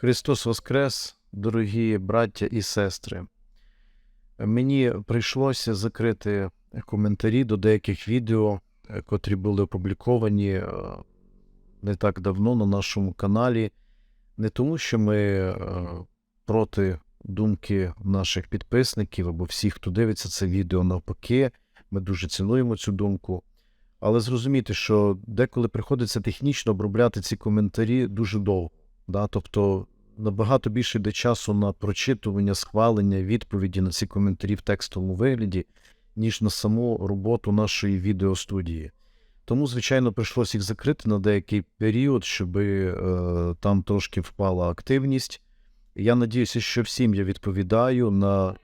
Христос Воскрес, дорогі браття і сестри. Мені прийшлося закрити коментарі до деяких відео, е, котрі були опубліковані е, не так давно на нашому каналі, не тому, що ми е, проти думки наших підписників або всіх, хто дивиться це відео навпаки. Ми дуже цінуємо цю думку. Але зрозумійте, що деколи приходиться технічно обробляти ці коментарі дуже довго. Да? Тобто набагато більше йде часу на прочитування, схвалення, відповіді на ці коментарі в текстовому вигляді, ніж на саму роботу нашої відеостудії. Тому, звичайно, прийшлося їх закрити на деякий період, щоб е, там трошки впала активність. Я надіюся, що всім я відповідаю на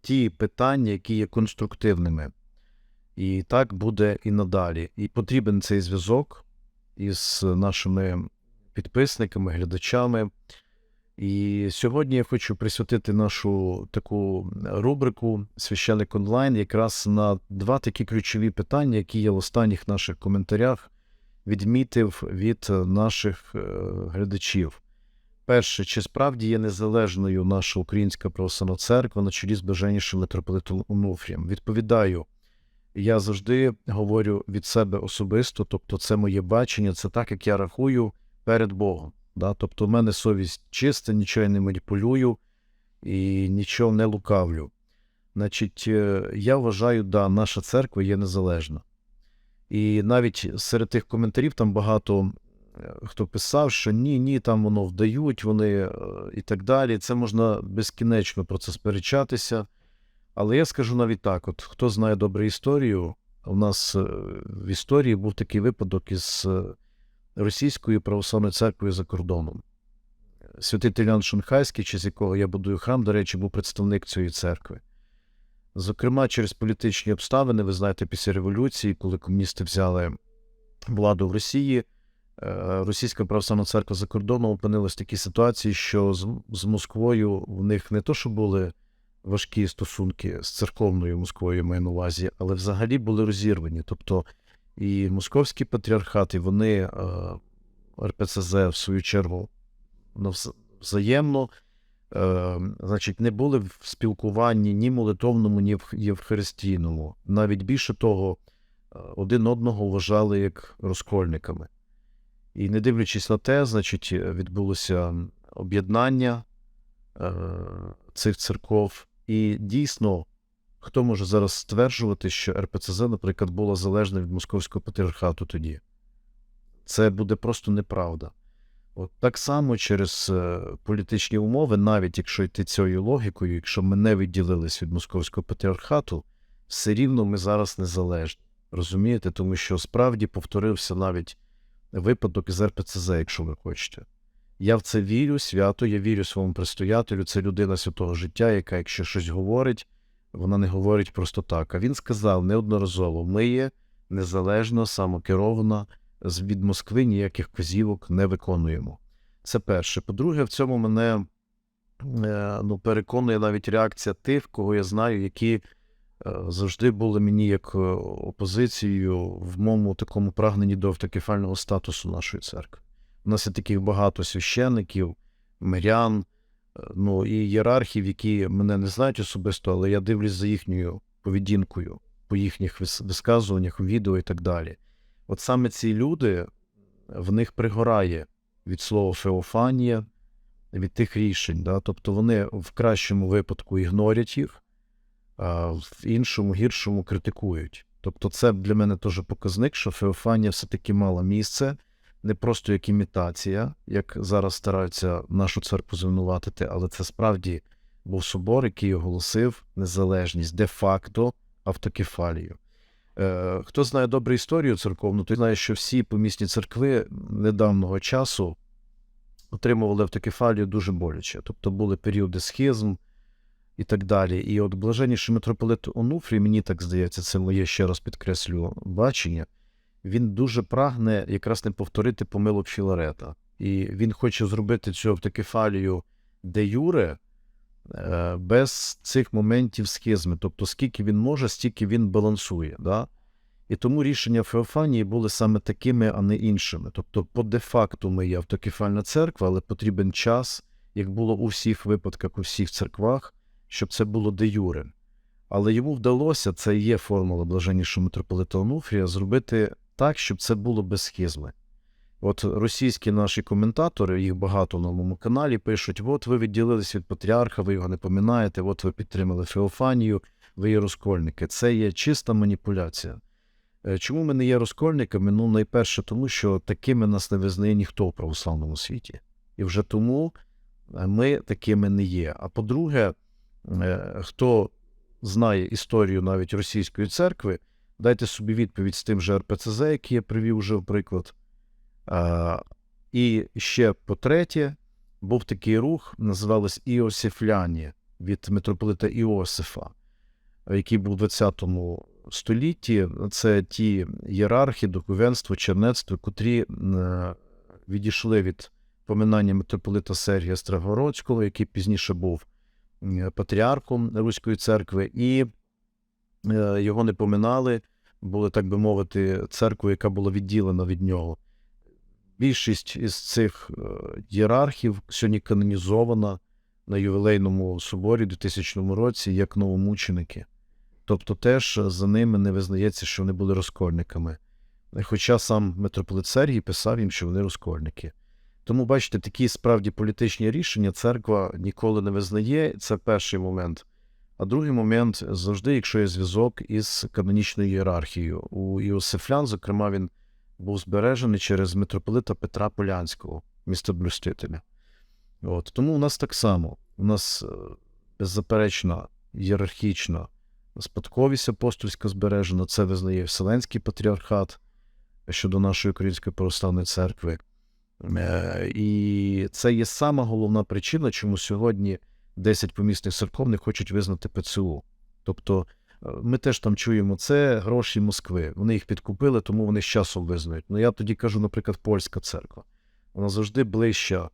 ті питання, які є конструктивними. І так буде і надалі. І потрібен цей зв'язок із нашими підписниками, глядачами. І сьогодні я хочу присвятити нашу таку рубрику Священик онлайн якраз на два такі ключові питання, які я в останніх наших коментарях відмітив від наших е, глядачів. Перше, чи справді є незалежною наша Українська православна церква на чолі з блаженнішим митрополитом Онуфрієм? Відповідаю, я завжди говорю від себе особисто, тобто це моє бачення, це так, як я рахую перед Богом. Да? Тобто, в мене совість чиста, нічого я не маніпулюю і нічого не лукавлю. Значить, е, я вважаю, да, наша церква є незалежна. І навіть серед тих коментарів там багато е, хто писав, що ні, ні, там воно вдають, вони е, і так далі. Це можна безкінечно про це сперечатися. Але я скажу навіть так: от хто знає добре історію, у нас в історії був такий випадок із Російською православною церквою за кордоном. Святий Телян Шанхайський, через якого я будую храм, до речі, був представник цієї церкви. Зокрема, через політичні обставини, ви знаєте, після революції, коли комуністи взяли владу в Росії, е, Російська православна церква за кордоном опинилась в такій ситуації, що з Москвою в них не то, що були важкі стосунки з церковною Москвою, маю на увазі, але взагалі були розірвані. Тобто і московський патріархат, і вони е, РПЦЗ, в свою чергу, взаємно, е, значить, не були в спілкуванні ні молитовному, ні в євхаристійному. Навіть більше того, е, один одного вважали як розкольниками. І не дивлячись на те, значить, відбулося об'єднання цих церков, і дійсно Хто може зараз стверджувати, що РПЦЗ, наприклад, було залежне від московського патріархату тоді? Це буде просто неправда. От Так само через е, політичні умови, навіть якщо йти цією логікою, якщо ми не відділились від московського патріархату, все рівно ми зараз незалежні. Розумієте? Тому що справді повторився навіть випадок із РПЦЗ, якщо ви хочете. Я в це вірю, свято, я вірю своєму предстоятелю, це людина святого життя, яка, якщо щось говорить, вона не говорить просто так. А він сказав неодноразово: ми є незалежно, самокерована, від Москви ніяких вказівок не виконуємо. Це перше. По-друге, в цьому мене е, ну, переконує навіть реакція тих, кого я знаю, які е, завжди були мені як е, опозицією в моєму такому прагненні до автокефального статусу нашої церкви. У нас є таких багато священників, мирян ну, і ієрархів, які мене не знають особисто, але я дивлюсь за їхньою поведінкою, по їхніх висказуваннях, відео і так далі. От саме ці люди в них пригорає від слова Феофанія, від тих рішень. Да? Тобто вони в кращому випадку ігнорять їх, а в іншому, гіршому критикують. Тобто, це для мене теж показник, що Феофанія все-таки мала місце не просто як імітація, як зараз стараються нашу церкву звинуватити, але це справді був собор, який оголосив незалежність де-факто автокефалію. Е, Хто знає добру історію церковну, той знає, що всі помісні церкви недавнього часу отримували автокефалію дуже боляче. Тобто були періоди схизм і так далі. І от блаженніший митрополит Онуфрій, мені так здається, це моє ще раз підкреслю бачення він дуже прагне якраз не повторити помилок Філарета. І він хоче зробити цю автокефалію де юре е, без цих моментів схизми. Тобто, скільки він може, стільки він балансує. Да? І тому рішення Феофанії були саме такими, а не іншими. Тобто, по де-факту ми є автокефальна церква, але потрібен час як було у всіх випадках, у всіх церквах, щоб це було де юре. Але йому вдалося, це і є формула блаженнішого митрополита Онуфрія, зробити так, щоб це було без схизми. От російські наші коментатори, їх багато на моєму каналі, пишуть: от ви відділились від патріарха, ви його не поминаєте, от ви підтримали Феофанію, ви є розкольники. Це є чиста маніпуляція. Е, Чому ми не є розкольниками? Ну, найперше, тому що такими нас не визнає ніхто в православному світі. І вже тому е, ми такими не є. А по-друге, е, хто знає історію навіть російської церкви, дайте собі відповідь з тим же РПЦЗ, який я привів вже в приклад. А, і ще по-третє, був такий рух, називалось Іосифляні від митрополита Іосифа, який був у 20 столітті. Це ті єрархи, духовенство, чернецтво, котрі е, відійшли від поминання митрополита Сергія Строгородського, який пізніше був е, патріархом Руської церкви, і е, його не поминали, були, так би мовити, церквою, яка була відділена від нього. Більшість із цих е, єрархів сьогодні канонізована на ювілейному соборі у 2000 році як новомученики. Тобто теж за ними не визнається, що вони були розкольниками. Хоча сам митрополит Сергій писав їм, що вони розкольники. Тому, бачите, такі справді політичні рішення церква ніколи не визнає. Це перший момент. А другий момент завжди, якщо є зв'язок із канонічною ієрархією. У Іосифлян, зокрема, він був збережений через митрополита Петра Полянського, містоблюстителя. От. Тому у нас так само. У нас е, беззаперечна ієрархічна спадковість апостольська збережена, це визнає Вселенський патріархат щодо нашої Української православної церкви. Е, І це є сама головна причина, чому сьогодні 10 помісних церков не хочуть визнати ПЦУ. Тобто е, ми теж там чуємо це гроші Москви. Вони їх підкупили, тому вони з часом визнають. Ну я тоді кажу, наприклад, польська церква. Вона завжди ближча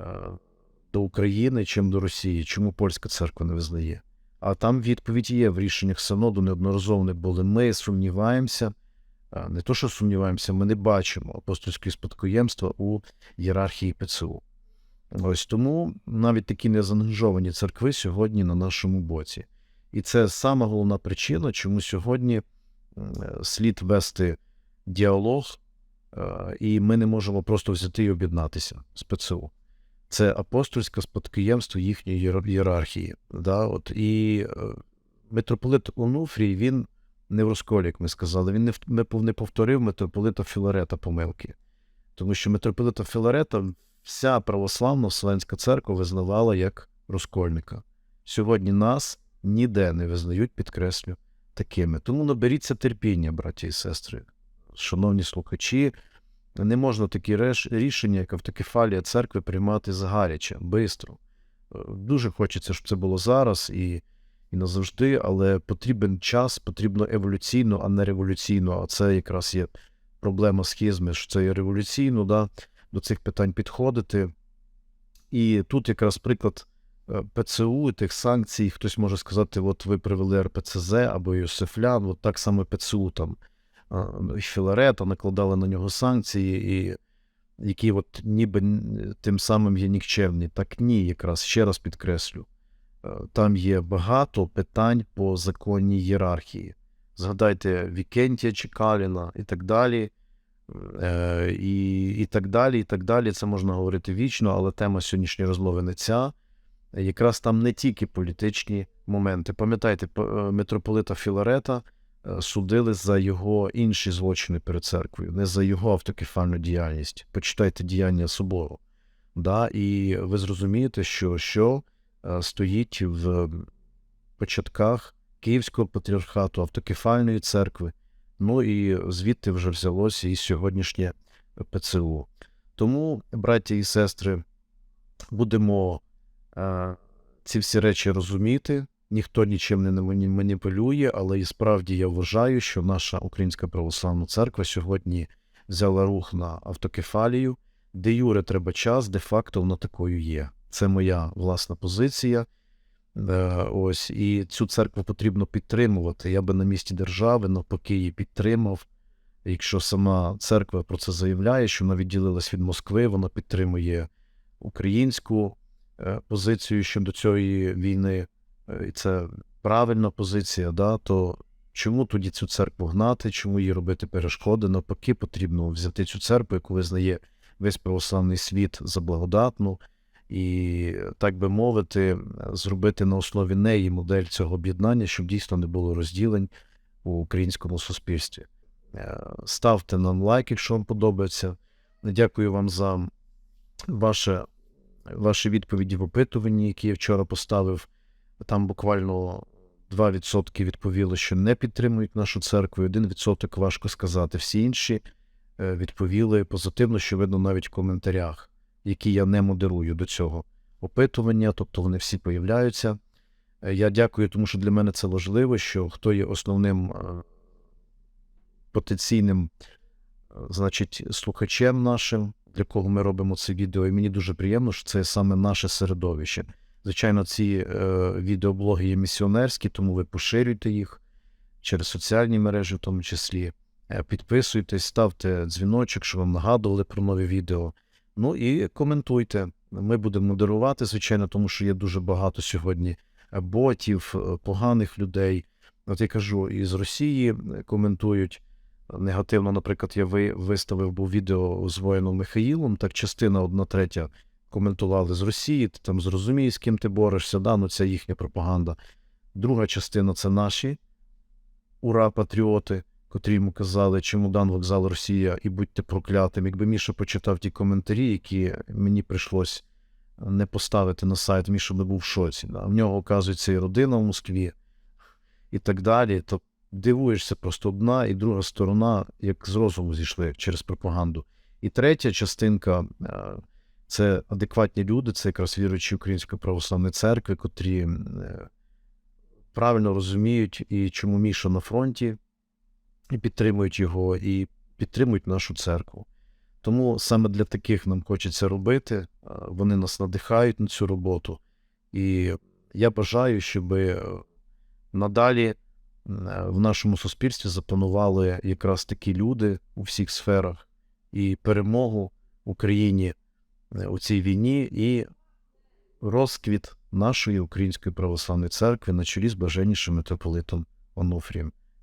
е, до України, чим до Росії. Чому польська церква не визнає? А там відповідь є в рішеннях Синоду неодноразово не були. Ми сумніваємося. Не то, що сумніваємося, ми не бачимо апостольського спадкоємства у ієрархії ПЦУ. Ось тому навіть такі незаангажовані церкви сьогодні на нашому боці. І це сама головна причина, чому сьогодні слід вести діалог, е, і ми не можемо просто взяти і об'єднатися з ПЦУ. Це апостольське спадкоємство їхньої ієрархії. Да? От, і е, митрополит Онуфрій, він не в розколі, як ми сказали, він не, повторив митрополита Філарета помилки. Тому що митрополита Філарета вся православна Вселенська церква визнавала як розкольника. Сьогодні нас ніде не визнають, підкреслю, такими. Тому наберіться терпіння, браті і сестри, шановні слухачі. Не можна такі рішення, як автокефалія церкви, приймати загаряче, бистро. Е, Дуже хочеться, щоб це було зараз і, і назавжди, але потрібен час, потрібно еволюційно, а не революційно. А це якраз є проблема схизми, що це є революційно, да, до цих питань підходити. І тут якраз приклад е, ПЦУ і тих санкцій, хтось може сказати, от ви привели РПЦЗ або Йосифлян, от так само ПЦУ там Філарета накладали на нього санкції, і які от ніби тим самим є нікчемні. Так ні, якраз ще раз підкреслю. Е, Там є багато питань по законній ієрархії. Згадайте Вікентія Чекаліна і так далі. Е, і, і так далі, і так далі. Це можна говорити вічно, але тема сьогоднішньої розмови не ця. Якраз там не тільки політичні моменти. Пам'ятаєте, е, митрополита Філарета е, судили за його інші злочини перед церквою, не за його автокефальну діяльність. Почитайте діяння собору. Да? І ви зрозумієте, що, що стоїть в початках Київського патріархату, автокефальної церкви. Ну і звідти вже взялося і сьогоднішнє ПЦУ. Тому, браті і сестри, будемо е, ці всі речі розуміти. Ніхто нічим не мані- маніпулює, але і справді я вважаю, що наша Українська православна церква сьогодні взяла рух на автокефалію. Де юре треба час, де факто вона такою є. Це моя власна позиція. Ось і цю церкву потрібно підтримувати. Я би на місці держави навпаки її підтримав. Якщо сама церква про це заявляє, що вона відділилась від Москви, вона підтримує українську е, позицію щодо цієї війни, е, і це правильна позиція, да, то чому тоді цю церкву гнати, чому їй робити перешкоди? Навпаки, потрібно взяти цю церкву, яку визнає весь православний світ за благодатну, і, так би мовити, зробити на основі неї модель цього об'єднання, щоб дійсно не було розділень у українському суспільстві. Е, Ставте нам лайк, якщо вам подобається. Дякую вам за ваше, ваші відповіді в опитуванні, які я вчора поставив. Там буквально 2% відповіло, що не підтримують нашу церкву, 1% важко сказати. Всі інші е, відповіли позитивно, що видно навіть в коментарях, які я не модерую до цього опитування, тобто вони всі появляються. Е, Я дякую, тому що для мене це важливо, що хто є основним е, потенційним, е, значить, слухачем нашим, для кого ми робимо це відео. І мені дуже приємно, що це саме наше середовище. Звичайно, ці відеоблоги є місіонерські, тому ви поширюйте їх через соціальні мережі, в тому числі. Підписуйтесь, ставте дзвіночок, щоб вам нагадували про нові відео. Ну і коментуйте. Ми будемо модерувати, звичайно, тому що є дуже багато сьогодні е, ботів, е, поганих людей. От я кажу, із Росії е, коментують негативно. Наприклад, я ви- виставив був відео з воїном Михаїлом, так частина одна третя коментували з Росії, ти там зрозумієш, з ким ти борешся, да, ну це їхня пропаганда. Друга частина це наші ура, патріоти, котрі йому казали, чемодан вокзал Росія і будьте проклятим. Якби Міша почитав ті коментарі, які мені прийшлось не поставити на сайт, Міша би був в шоці. Да. В нього, оказується, і родина в Москві, і так далі. То дивуєшся просто одна і друга сторона, як з розуму зійшли через пропаганду. І третя частинка е, це адекватні люди, це якраз віруючі Української православної церкви, котрі е, правильно розуміють, і чому Міша на фронті, і підтримують його, і підтримують нашу церкву. Тому саме для таких нам хочеться робити. е, Вони нас надихають на цю роботу. І я бажаю, щоб надалі е, в нашому суспільстві запанували якраз такі люди у всіх сферах і перемогу Україні е, у цій війні, і розквіт нашої Української православної церкви на чолі з блаженнішим митрополитом Онуфрієм.